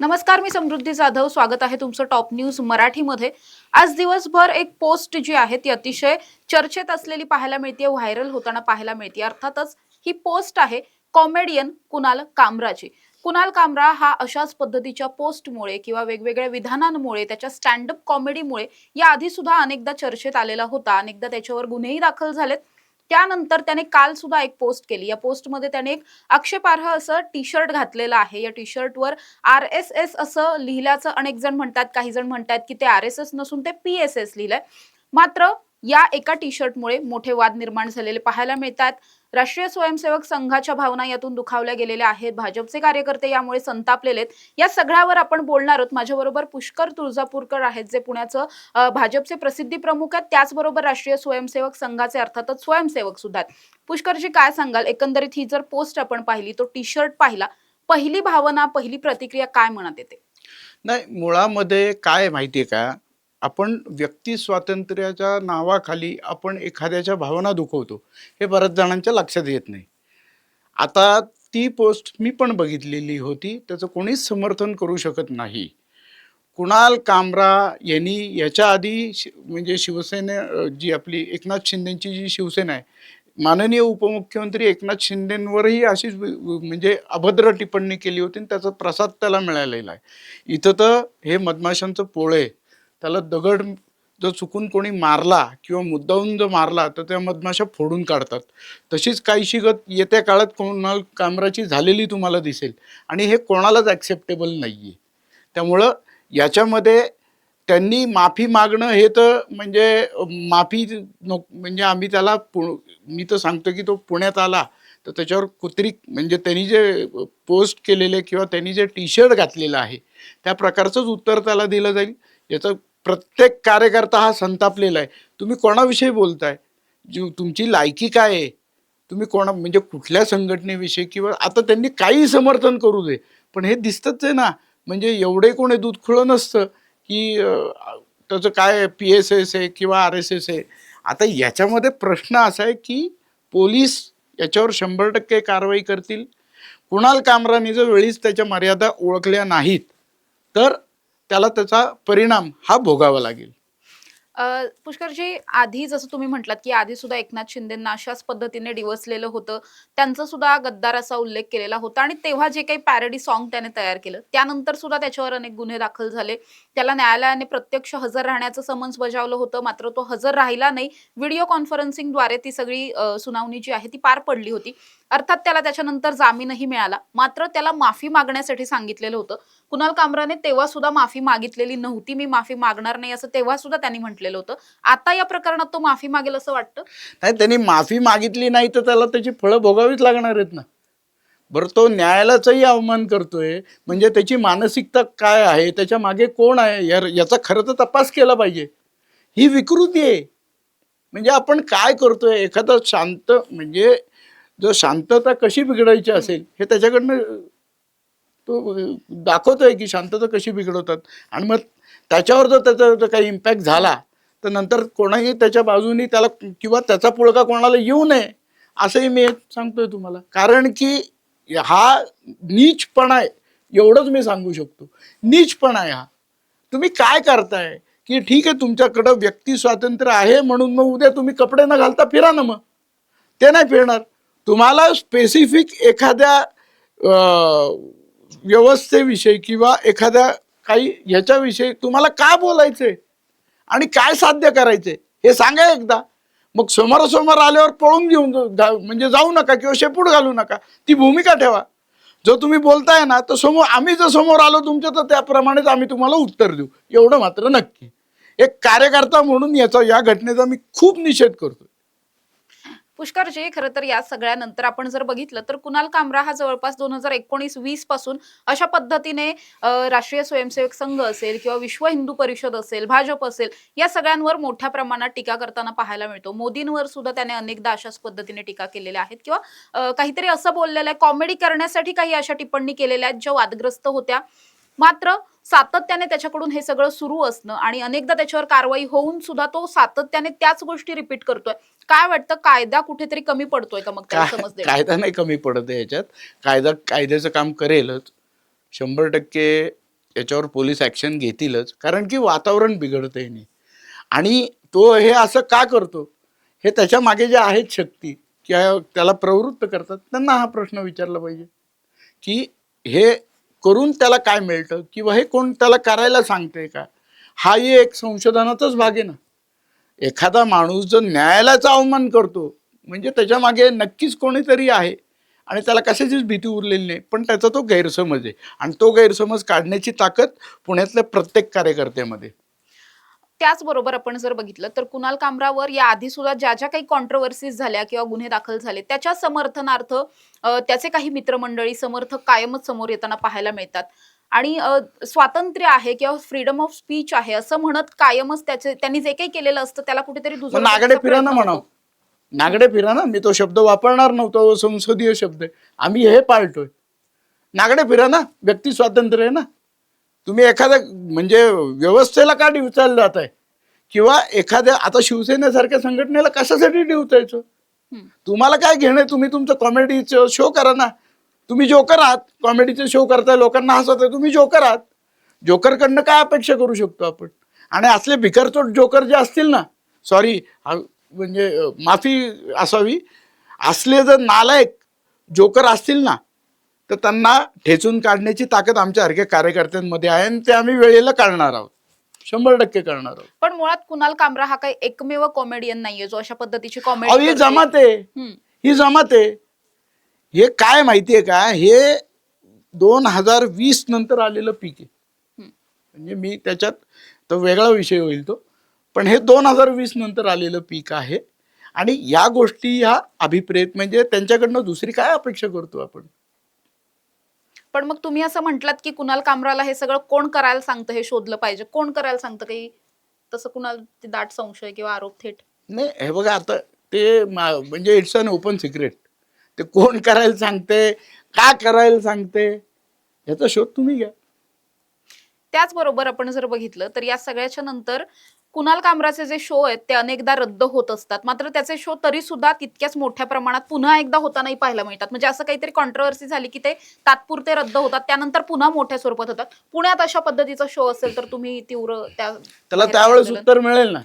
नमस्कार मी समृद्धी जाधव. स्वागत आहे तुमचं टॉप न्यूज मराठीमध्ये. आज दिवसभर एक पोस्ट जी आहे ती अतिशय चर्चेत असलेली पाहायला मिळते व्हायरल होताना पाहायला मिळते अर्थातच ही पोस्ट आहे कॉमेडियन कुणाल कामराची. कुणाल कामरा हा अशाच पद्धतीच्या पोस्टमुळे किंवा वेगवेगळ्या विधानांमुळे त्याच्या स्टँडअप कॉमेडीमुळे या आधी सुद्धा अनेकदा चर्चेत आलेला होता. अनेकदा त्याच्यावर गुन्हेही दाखल झालेत. त्यानंतर त्याने काल सुद्धा एक पोस्ट केली. या पोस्टमध्ये त्याने एक आक्षेपार्ह असं टी शर्ट घातलेलं आहे. या टी शर्टवर आर एस एस असं लिहिल्याचं अनेक जण म्हणतात काही जण म्हणतात की ते आर एस एस नसून ते पी एस एस लिहिलंय. मात्र या एका टी शर्टमुळे मोठे वाद निर्माण झालेले पाहायला मिळतात. राष्ट्रीय स्वयंसेवक संघाच्या भावना यातून दुखावल्या गेलेल्या आहेत. भाजपचे कार्यकर्ते यामुळे संतापलेले आहेत. या सगळ्यावर आपण बोलणार आहोत. माझ्याबरोबर पुष्कर तुळजापूरकर आहेत जे पुण्याचं भाजपचे प्रसिद्धी प्रमुख आहेत. त्याचबरोबर राष्ट्रीय स्वयंसेवक संघाचे अर्थातच स्वयंसेवक सुद्धा आहेत. पुष्करजी काय सांगाल? एकंदरीत ही जर पोस्ट आपण पाहिली तो टी शर्ट पाहिला पहिली भावना पहिली प्रतिक्रिया काय म्हणत येते? नाही मुळामध्ये काय माहितीये का? आपण व्यक्ती स्वातंत्र्याच्या नावाखाली आपण एखाद्याच्या भावना दुखवतो हे बऱ्याच जणांच्या लक्षात येत नाही. आता ती पोस्ट मी पण बघितलेली होती त्याचं कोणीच समर्थन करू शकत नाही. कुणाल कामरा यांनी याच्या आधी शि म्हणजे शिवसेने जी आपली एकनाथ शिंदेची जी शिवसेना आहे माननीय उपमुख्यमंत्री एकनाथ शिंदेंवरही अशीच म्हणजे अभद्र टिप्पणी केली होती आणि त्याचा प्रसाद त्याला मिळालेला आहे. इथं तर हे मधमाशांचं पोळे त्याला दगड जर चुकून कोणी मारला किंवा मुद्दाहून जर मारला तर त्या मधमाशा फोडून काढतात. तशीच काहीशी गत येत्या काळात कोणाला कामराची झालेली तुम्हाला दिसेल. आणि हे कोणालाच ॲक्सेप्टेबल नाही आहे त्यामुळं याच्यामध्ये त्यांनी माफी मागणं हे तर म्हणजे माफी नको म्हणजे आम्ही त्याला पु मी तर सांगतो की तो पुण्यात आला तर त्याच्यावर कुत्री म्हणजे त्यांनी जे पोस्ट केलेले किंवा त्यांनी जे टी शर्ट घातलेलं आहे त्या प्रकारचंच उत्तर त्याला दिलं जाईल. याचं प्रत्येक कार्यकर्ता हा संतापलेला आहे. तुम्ही कोणाविषयी बोलताय? जी तुमची लायकी काय आहे? तुम्ही कोणा म्हणजे कुठल्या संघटनेविषयी किंवा आता त्यांनी काही समर्थन करू दे पण हे दिसतच आहे ना. म्हणजे एवढे कोणी दूध खुळं नसतं की त्याचं काय पी एस एस आहे किंवा आर एस एस आहे. आता याच्यामध्ये प्रश्न असा आहे की पोलीस याच्यावर शंभर टक्के कारवाई करतील? कुणाल कामराने जर वेळीच त्याच्या मर्यादा ओळखल्या नाहीत. तर त्याला त्याचा परिणाम हा भोगावा लागेल. पुष्करजी आधी जसं तुम्ही म्हटलात की आधी सुद्धा एकनाथ शिंदेना अशाच पद्धतीने डिवसलेलं होतं. त्यांचा सुद्धा गद्दार असा उल्लेख केलेला होता आणि तेव्हा जे काही पॅरडी सॉन्ग त्याने तयार केलं त्यानंतर सुद्धा त्याच्यावर अनेक गुन्हे दाखल झाले. त्याला न्यायालयाने प्रत्यक्ष हजर राहण्याचं समन्स बजावलं होतं मात्र तो हजर राहिला नाही. व्हिडिओ कॉन्फरन्सिंगद्वारे ती सगळी सुनावणी जी आहे ती पार पडली होती. अर्थात त्याला त्याच्यानंतर जामीनही मिळाला. मात्र त्याला माफी मागण्यासाठी सांगितलेलं होतं. कुणाल कामराने तेव्हा सुद्धा माफी मागितलेली नव्हती. मी माफी मागणार नाही असं तेव्हा सुद्धा त्यांनी म्हटलेलं होतं. आता या प्रकरणात तो माफी मागेल असं वाटतं? नाही त्यांनी माफी मागितली नाही तर त्याला त्याची फळं भोगावीच लागणार आहेत ना. बरं तो न्यायालयाचाही अवमान करतोय. म्हणजे त्याची मानसिकता काय आहे? त्याच्यामागे कोण आहे? या याचा खरं तर तपास केला पाहिजे. ही विकृती आहे. म्हणजे आपण काय करतोय? एखादा शांत म्हणजे जो शांतता कशी बिघडायची असेल हे त्याच्याकडनं तो दाखवतोय की शांतता कशी बिघडवतात. आणि मग त्याच्यावर जर त्याचा जर काही इम्पॅक्ट झाला तर नंतर कोणाही त्याच्या बाजूनी त्याला किंवा त्याचा पुळका कोणाला येऊ नये असंही मी सांगतोय तुम्हाला. कारण की हा नीचपणा आहे एवढंच मी सांगू शकतो. नीचपणा आहे हा. तुम्ही काय करताय? की ठीक आहे तुमच्याकडं व्यक्ती स्वातंत्र्य आहे म्हणून मग उद्या तुम्ही कपडे न घालता फिरा ना मग. ते नाही फिरणार. तुम्हाला स्पेसिफिक एखाद्या व्यवस्थेविषयी किंवा एखाद्या काही ह्याच्याविषयी तुम्हाला काय बोलायचे आणि काय साध्य करायचे हे सांगा एकदा. मग समोरासमोर आल्यावर पळून घेऊन म्हणजे जाऊ नका किंवा शेपूट घालू नका. ती भूमिका ठेवा. जो तुम्ही बोलताय ना तर समोर आम्ही जर समोर आलो तुमच्या तर त्याप्रमाणेच आम्ही तुम्हाला उत्तर देऊ. एवढं मात्र नक्की. एक कार्यकर्ता म्हणून याचा या घटनेचा मी खूप निषेध करतो पुष्करजी खरं तर या सगळ्यानंतर आपण जर बघितलं तर कुणाल कामरा हा जवळपास दोन हजार एकोणीस वीसपासून अशा पद्धतीने राष्ट्रीय स्वयंसेवक संघ असेल किंवा विश्व हिंदू परिषद असेल भाजप असेल या सगळ्यांवर मोठ्या प्रमाणात टीका करताना पाहायला मिळतो. मोदींवर सुद्धा त्याने अनेकदा अशाच पद्धतीने टीका केलेल्या आहेत किंवा काहीतरी असं बोललेलं आहे कॉमेडी करण्यासाठी काही अशा टिप्पणी केलेल्या आहेत ज्या वादग्रस्त होत्या. मात्र सातत्याने त्याच्याकडून हे सगळं सुरू असणं आणि अनेकदा त्याच्यावर कारवाई होऊन सुद्धा तो सातत्याने त्याच गोष्टी रिपीट करतोय. काय वाटतं? कायदा कुठेतरी कमी पडतोय का मग त्याला काय समज देणं? कायदा नाही कमी पडत याच्यात कायदा कायद्याचं काम करेलच. शंभर टक्के याच्यावर पोलीस ॲक्शन घेतीलच. कारण की वातावरण बिघडतं याने आणि तो हे असं का करतो? हे त्याच्यामागे जे आहेत शक्ती किंवा त्याला प्रवृत्त करतात. त्यांना हा प्रश्न विचारला पाहिजे. की हे करून त्याला काय मिळतं किंवा हे कोण त्याला करायला सांगते का? हाही एक संशोधनाचाच भाग आहे ना. एखादा माणूस जर न्यायालयाचा अवमान करतो म्हणजे त्याच्यामागे नक्कीच कोणीतरी आहे आणि त्याला कशाचीच भीती उरलेली नाही पण त्याचा तो गैरसमज आहे. आणि तो गैरसमज काढण्याची ताकद पुण्यातल्या प्रत्येक कार्यकर्त्यामध्ये. त्याचबरोबर आपण जर बघितलं तर कुणाल कामरावर या आधी सुद्धा ज्या ज्या काही कॉन्ट्रोवर्सीज झाल्या किंवा गुन्हे दाखल झाले त्याच्या समर्थनार्थ त्याचे काही मित्रमंडळी समर्थक कायमच समोर येताना पाहायला मिळतात. आणि स्वातंत्र्य आहे किंवा फ्रीडम ऑफ स्पीच आहे असं म्हणत कायमच त्याचे त्यांनी जे काही केलेलं असतं त्याला कुठेतरी दुजोरा नागडे फिरा ना म्हणा. नागडे फिरा ना मी तो शब्द वापरणार नव्हता संसदीय शब्द आम्ही हे पाळतोय. नागडे फिरा ना व्यक्ती स्वातंत्र्य आहे ना? तुम्ही एखाद्या म्हणजे व्यवस्थेला का डिवचायला जात आहे किंवा एखाद्या आता शिवसेनेसारख्या संघटनेला कशासाठी डिवचायचं. तुम्हाला काय घेणं? तुम्ही तुमचं कॉमेडीचं शो करा ना. तुम्ही जोकर आहात. कॉमेडीचे शो करताय लोकांना हसवताय तुम्ही जोकर आहात. जोकरकडनं काय अपेक्षा करू शकतो आपण? आणि असले भिकारचोट जोकर जे असतील ना सॉरी म्हणजे माफी असावी. असले जर नालायक जोकर असतील ना तर त्यांना ठेचून काढण्याची ताकद आमच्यासारख्या कार्यकर्त्यांमध्ये आहे आणि ते आम्ही वेळेला काढणार आहोत. शंभर टक्के करणार आहोत. पण मुळात कुणाल कामरा हा काही एकमेव कॉमेडियन नाहीये जो अशा पद्धतीची अहो ही कॉमेडी जमात आहे. ही जमात आहे. हे काय माहितीये का? हे दोन हजार वीस नंतर आलेलं पीक आहे. म्हणजे मी त्याच्यात तो वेगळा विषय होईल तो. पण हे दोन हजार वीस नंतर आलेलं पीक आहे. आणि या गोष्टी ह्या अभिप्रेत म्हणजे त्यांच्याकडनं दुसरी काय अपेक्षा करतो आपण? पण मग तुम्ही असं म्हटलात की कुणाल कामराला हे सगळं कोण करायला सांगतं हे शोधलं पाहिजे? कोण करायला सांगतं काही? तसं कुणाल ते दाट संशय किंवा आरोप थेट? नाही हे बघा आता ते म्हणजे इट्स अन ओपन सिक्रेट. ते कोण करायला सांगते का करायला सांगते याचा शोध तुम्ही घ्या. त्याचबरोबर आपण जर बघितलं तर या सगळ्याच्या नंतर कुणाल कामराचे जे शो आहेत ते अनेकदा रद्द होत असतात. मात्र त्याचे शो तरी सुद्धा तितक्याच मोठ्या प्रमाणात पुन्हा एकदा होतानाही पाहायला मिळतात. म्हणजे असं काहीतरी कॉन्ट्रोवर्सी झाली की ते तात्पुरते रद्द होतात त्यानंतर पुन्हा मोठ्या स्वरूपात होतात. पुण्यात अशा पद्धतीचा शो असेल तर तुम्ही तीव्र त्या त्याला त्यावेळेस उत्तर मिळेल ना.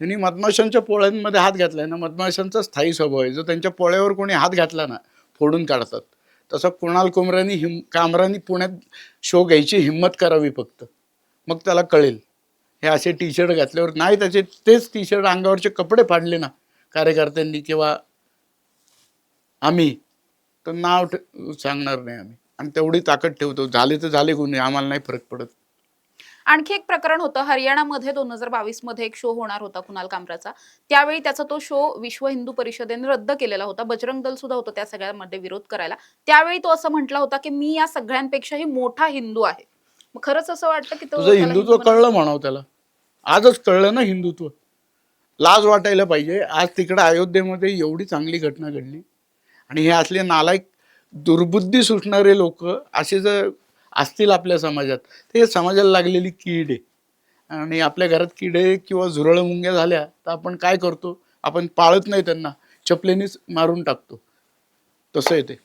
त्यांनी मधमाशांच्या पोळ्यांमध्ये हात घातलाय ना मधमाशांचा स्थायी स्वभाव आहे. जो त्यांच्या पोळ्यावर कोणी हात घातला ना फोडून काढतात. तसं कुणाल कुमरानी हिम कामरानी पुण्यात शो घ्यायची हिंमत करावी फक्त. मग त्याला कळेल. हे असे टी शर्ट घातल्यावर नाही त्याचे तेच टी शर्ट अंगावरचे कपडे फाडले ना कार्यकर्त्यांनी किंवा आम्ही तर नाव सांगणार नाही आम्ही. आणि तेवढी ताकद ठेवतो. झाले तर झाले गुन्हे आम्हाला नाही फरक पडत. आणखी एक प्रकरण होतं. हरियाणामध्ये दोन हजार बावीसमध्ये एक शो होणार होता कुणाल कामराचा. त्यावेळी त्याचा तो शो विश्व हिंदू परिषदेने रद्द केलेला होता. बजरंग दल सुद्धा होतं त्या सगळ्यामध्ये विरोध करायला. त्यावेळी तो असं म्हटला होता की मी या सगळ्यांपेक्षाही मोठा हिंदू आहे. मग खरंच असं वाटतं की तो हिंदुत्व हिंदू कळलं म्हणावं त्याला. आजच कळलं ना हिंदुत्व. लाज वाटायला पाहिजे. आज तिकडे अयोध्येमध्ये एवढी चांगली घटना घडली. आणि हे असले नालायक दुर्बुद्धी सुटणारे लोक असे जर असतील आपल्या समाजात. हे समाजाला लागलेली कीड आहे. आणि आपल्या घरात किडे किंवा झुरळ मुंग्या झाल्या तर आपण काय करतो? आपण पाळत नाही त्यांना. चपलेनीच मारून टाकतो. तसं आहे ते.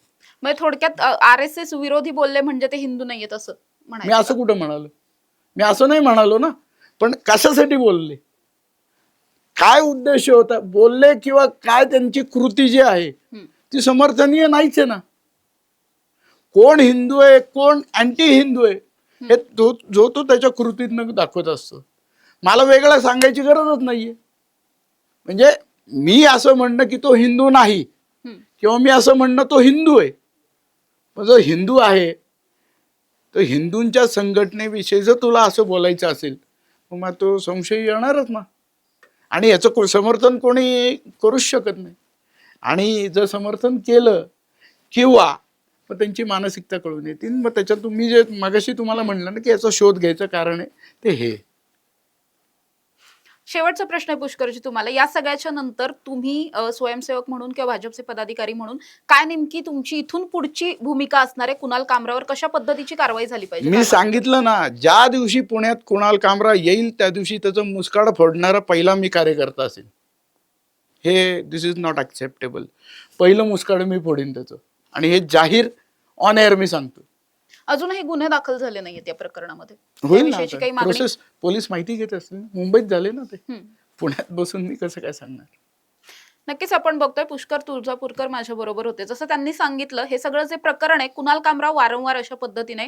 म्हणजे थोडक्यात आर एस एस विरोधी बोलले म्हणजे ते हिंदू नाहीयेत असं मी असं कुठं म्हणालो? मी असं नाही म्हणालो ना. पण कशासाठी बोलले? काय उद्देश होता? बोलले किंवा काय त्यांची कृती जी आहे. ती समर्थनीय नाहीच आहे ना. कोण हिंदू आहे कोण अँटी हिंदू आहे हे तो जो तो त्याच्या कृतीतनं दाखवत असतो. मला वेगळं सांगायची गरजच नाहीये. म्हणजे मी असं म्हणणं की तो हिंदू नाही. किंवा मी असं म्हणणं तो हिंदू आहे. पण जो हिंदू आहे तर हिंदूंच्या संघटनेविषयी जर तुला असं बोलायचं असेल मग तो संशय येणारच ना. आणि याचं को समर्थन कोणी करूच शकत नाही. आणि जर समर्थन केलं किंवा मग त्यांची मानसिकता कळून येतील मग त्याच्यात तुम्ही जे मगाशी तुम्हाला म्हणलं ना की याचा शोध घ्यायचं कारण आहे ते हे. शेवटचा प्रश्न आहे पुष्करजी तुम्हाला. या सगळ्याच्या नंतर तुम्ही स्वयंसेवक म्हणून किंवा भाजपचे पदाधिकारी म्हणून काय नेमकी तुमची इथून पुढची भूमिका असणार आहे? कुणाल कामरावर कशा पद्धतीची कारवाई झाली पाहिजे? मी सांगितलं ना ज्या दिवशी पुण्यात कुणाल कामरा येईल त्या दिवशी त्याचं मुस्काड फोडणारा पहिला मी कार्यकर्ता असेल. हे दिस इज नॉट ॲक्सेप्टेबल पहिलं मुस्काड मी फोडीन त्याचं. आणि हे जाहीर ऑन एअर मी सांगतो. अजूनही गुन्हे दाखल झाले नाहीयेत या प्रकरणामध्ये. होईल ना त्याविषयीची आता. काही मागणी? प्रोसेस पोलीस माहिती घेत असतील. मुंबईत झाले ना ते. हम्म. पुण्यात बसून मी कसं काय सांगणार? नक्कीच आपण बघतोय पुष्कर तुळजापूरकर माझ्या बरोबर होते. जसं त्यांनी सांगितलं हे सगळं जे प्रकरण आहे कुणाल कामराव वारंवार अशा पद्धतीने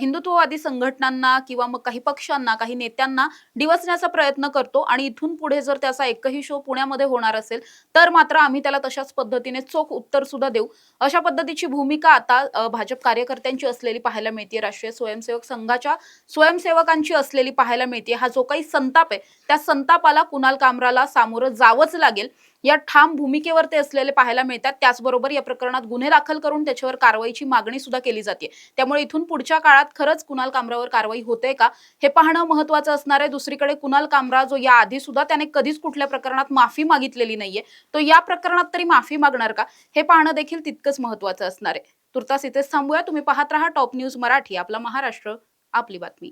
हिंदुत्ववादी संघटनांना किंवा मग काही पक्षांना काही नेत्यांना डिवचण्याचा प्रयत्न करतो आणि इथून पुढे जर त्याचा एकही शो पुण्यामध्ये होणार असेल तर मात्र आम्ही त्याला तशाच पद्धतीने चोख उत्तर सुद्धा देऊ. अशा पद्धतीची भूमिका आता भाजप कार्यकर्त्यांची असलेली पाहायला मिळते राष्ट्रीय स्वयंसेवक संघाच्या स्वयंसेवकांची असलेली पाहायला मिळते हा जो काही संताप आहे त्या संतापाला कुणाल कामराला सामोरं जावंच लागेल. या ठाम भूमिकेवर ते असलेले पाहायला मिळतात. त्याचबरोबर या प्रकरणात गुन्हे दाखल करून त्याच्यावर कारवाईची मागणी सुद्धा केली जाते. त्यामुळे इथून पुढच्या काळात खरंच कुणाल कामरावर कारवाई होते का? हे पाहणं महत्वाचं असणार आहे. दुसरीकडे कुणाल कामरा जो या आधी सुद्धा त्याने कधीच कुठल्या प्रकरणात माफी मागितलेली नाहीये. तो या प्रकरणात तरी माफी मागणार का? हे पाहणं देखील तितकंच महत्वाचं असणार आहे. तुर्तास इथेच थांबूया. तुम्ही पाहत राहा टॉप न्यूज मराठी. आपला महाराष्ट्र आपली बातमी.